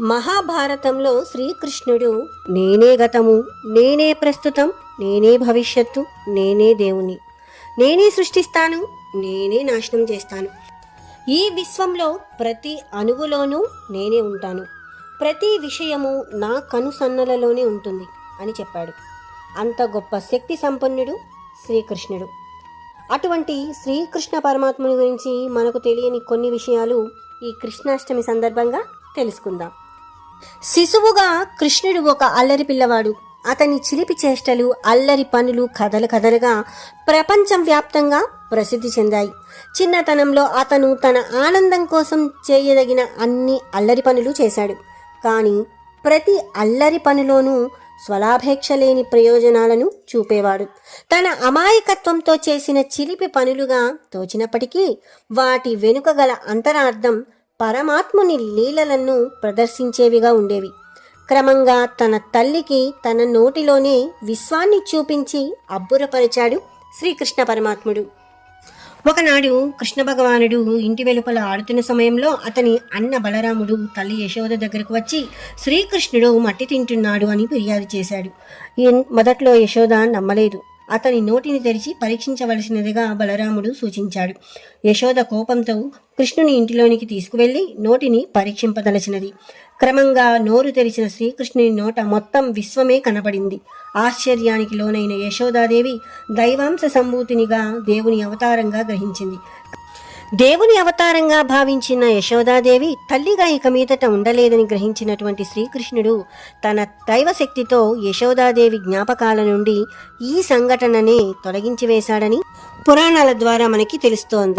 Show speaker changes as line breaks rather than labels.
మహాభారతంలో శ్రీకృష్ణుడు నేనే గతము నేనే ప్రస్తుతం నేనే భవిష్యత్తు నేనే దేవుని. నేనే సృష్టిస్తాను నేనే నాశనం చేస్తాను. ఈ విశ్వంలో ప్రతి అణువులోనూ నేనే ఉంటాను. ప్రతి విషయము నా కనుసన్నలలోనే ఉంటుంది అని చెప్పాడు. అంత గొప్ప శక్తి సంపన్నుడు శ్రీకృష్ణుడు. అటువంటి శ్రీకృష్ణ పరమాత్ముని గురించి మనకు తెలియని కొన్ని విషయాలు ఈ కృష్ణాష్టమి సందర్భంగా తెలుసుకుందాం. శిశువుగా కృష్ణుడు ఒక అల్లరి పిల్లవాడు. అతని చిలిపి చేష్టలు అల్లరి పనులు కథలు కథలుగా ప్రపంచం వ్యాప్తంగా ప్రసిద్ధి చెందాయి. చిన్నతనంలో అతను తన ఆనందం కోసం చేయదగిన అన్ని అల్లరి పనులు చేశాడు. కానీ ప్రతి అల్లరి పనిలోనూ స్వలాభేక్ష లేని ప్రయోజనాలను చూపేవాడు. తన అమాయకత్వంతో చేసిన చిలిపి పనులుగా తోచినప్పటికీ వాటి వెనుక గల అంతరార్థం పరమాత్ముని లీలలను ప్రదర్శించేవిగా ఉండేవి. క్రమంగా తన తల్లికి తన నోటిలోనే విశ్వాన్ని చూపించి అబ్బురపరిచాడు శ్రీకృష్ణ పరమాత్ముడు. ఒకనాడు కృష్ణ భగవానుడు ఇంటి వెలుపల ఆడుతున్న సమయంలో అతని అన్న బలరాముడు తల్లి యశోద దగ్గరకు వచ్చి శ్రీకృష్ణుడు మట్టి తింటున్నాడు అని ఫిర్యాదు చేశాడు. మొదట్లో యశోద నమ్మలేదు. అతని నోటిని తెరిచి పరీక్షించవలసినదిగా బలరాముడు సూచించాడు. యశోద కోపంతో కృష్ణుని ఇంటిలోనికి తీసుకువెళ్ళి నోటిని పరీక్షింపదలచినది. క్రమంగా నోరు తెరిచిన శ్రీకృష్ణుని నోట మొత్తం విశ్వమే కనబడింది ఆశ్చర్యానికి లోనైన యశోదాదేవి దైవాంశ సంభూతినిగా దేవుని అవతారంగా గ్రహించింది. దేవుని అవతారంగా భావించిన యశోదాదేవి తల్లిగా ఇక మీదట ఉండలేదని గ్రహించినటువంటి శ్రీకృష్ణుడు తన దైవశక్తితో యశోదాదేవి జ్ఞాపకాల నుండి ఈ సంఘటననే తొలగించి వేశాడని పురాణాల ద్వారా మనకి తెలుస్తోంది.